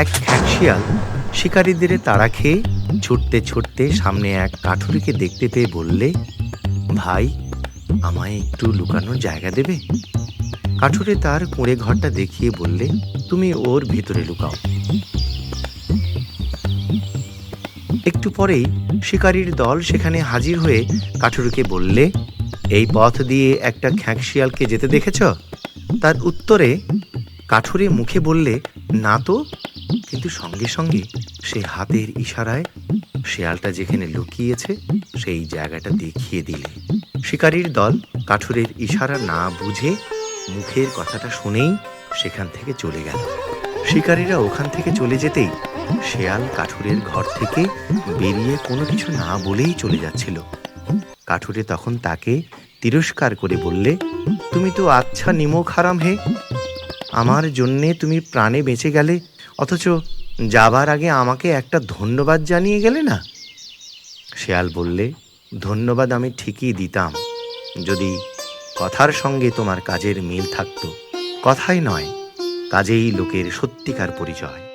এক খ্যাকশিয়াল শিকারীদের তাড়া খেয়ে ছুটতে ছুটতে সামনে এক কাঠুরিকে দেখতে পেয়ে বললে, ভাই, আমায় একটু লুকানোর জায়গা দেবে? কাঠুরে তার কুঁড়ে ঘরটা দেখিয়ে বললে, তুমি ওর ভিতরে লুকাও। একটু পরেই শিকারীর দল সেখানে হাজির হয়ে কাঠুরিকে বললে, এই পথ দিয়ে একটা খ্যাঁকশিয়ালকে যেতে দেখেছ? তার উত্তরে কাঠুরে মুখে বললে, না তো কিন্তু সঙ্গে সঙ্গে সে হাতের ইশারায় শেয়ালটা যেখানে লুকিয়েছে, সেই জায়গাটা দেখিয়ে দিলে। শিকারীর দল কাঠুরের ইশারা না বুঝে মুখের কথাটা শুনেই সেখান থেকে চলে গেল। শিকারীরা ওখান থেকে চলে যেতেই শেয়াল কাঠুরের ঘর থেকে বেরিয়ে কোনো কিছু না বলেই চলে যাচ্ছিল। কাঠুরে তখন তাকে তিরস্কার করে বললে, তুমি তো আচ্ছা নিমক হারাম হে। আমার জন্যে তুমি প্রাণে বেঁচে গেলে, অথচ যাবার আগে আমাকে একটা ধন্যবাদ জানিয়ে গেলে না? শেয়াল বললে, ধন্যবাদ আমি ঠিকই দিতাম। যদি কথার সঙ্গে তোমার কাজের মিল থাকতো। কথাই নয়, কাজেই লোকের সত্যিকার পরিচয়।